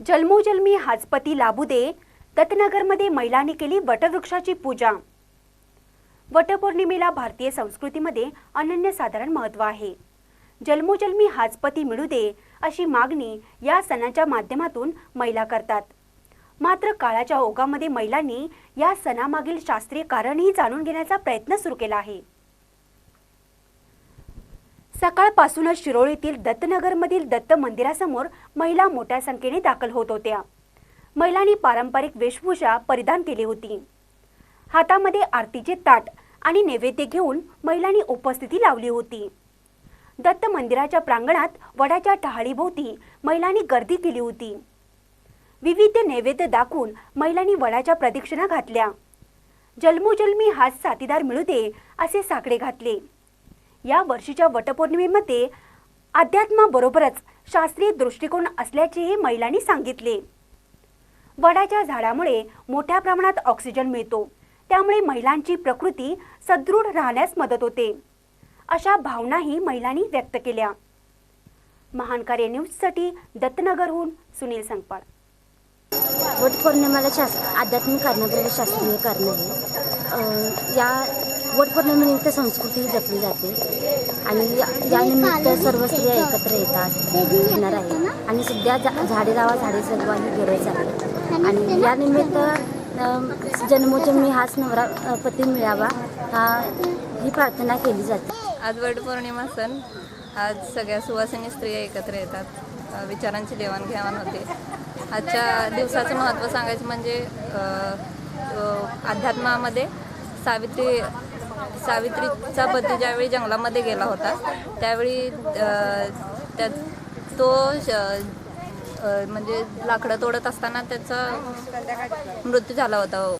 जन्मोजन्मी हाजपती लाभू दे दत्तनगरमध्ये महिलांनी केली वटवृक्षाची पूजा. वटपौर्णिमेला भारतीय संस्कृतीमध्ये अनन्यसाधारण महत्त्व आहे. जन्मोजन्मी हाजपती मिळू दे अशी मागणी या सणाच्या माध्यमातून महिला करतात. मात्र काळाच्या ओघामध्ये महिलांनी या सणामागील शास्त्रीय कारणही जाणून घेण्याचा प्रयत्न सुरू केला आहे. सकाळपासूनच शिरोळीतील दत्तनगरमधील दत्त मंदिरासमोर महिला मोठ्या संख्येने दाखल होत होत्या. महिलांनी पारंपरिक वेशभूषा परिधान केली होती. हातामध्ये आरतीचे ताट आणि नैवेद्य घेऊन महिलांनी उपस्थिती लावली होती. दत्त मंदिराच्या प्रांगणात वडाच्या टहाळीभोवती महिलांनी गर्दी केली होती. विविध नैवेद्य दाखवून महिलांनी वडाच्या प्रदक्षिणा घातल्या. जन्मोजन्मी हाच साथीदार मिळू दे असे साकडे घातले. या वर्षीच्या वटपौर्णिमेमध्ये अध्यात्माबरोबरच शास्त्रीय दृष्टिकोन असल्याचेही महिलांनी सांगितले. वडाच्या झाडामुळे मोठ्या प्रमाणात ऑक्सिजन मिळतो. त्यामुळे महिलांची प्रकृती सदृढ राहण्यास मदत होते. अशा भावनाही महिलांनी व्यक्त केल्या. महान कार्य न्यूजसाठी दत्तनगरहून सुनील संगपाळ. वटपौर्णिमेला शास्त्र आध्यात्मिक कारणाद्वारे शास्त्रीय कारण आहे. या वटपौर्णिमेनिमित्त संस्कृती जपली जाते. आणि या- यानिमित्त सर्व स्त्रिया एकत्र येतात येणार आहे आणि सध्या झा झाडे लावा झाडे सजवा ही गरज आहे. आणि यानिमित्त अं, जन्मोजन्मी हाच नवरा पती मिळावा हा ही प्रार्थना केली जाते. आज वटपौर्णिमा सण. आज सगळ्या सुवासिनी स्त्रिया एकत्र येतात. विचारांची देवाणघेवाण होते. आजच्या दिवसाचं महत्त्व सांगायचं म्हणजे अध्यात्मामध्ये सावित्री सावित्रीचा पती ज्यावेळी जंगलामध्ये गेला होता त्यावेळी त्या तो श- म्हणजे लाकडं तोडत असताना त्याचा मृत्यू झाला होता.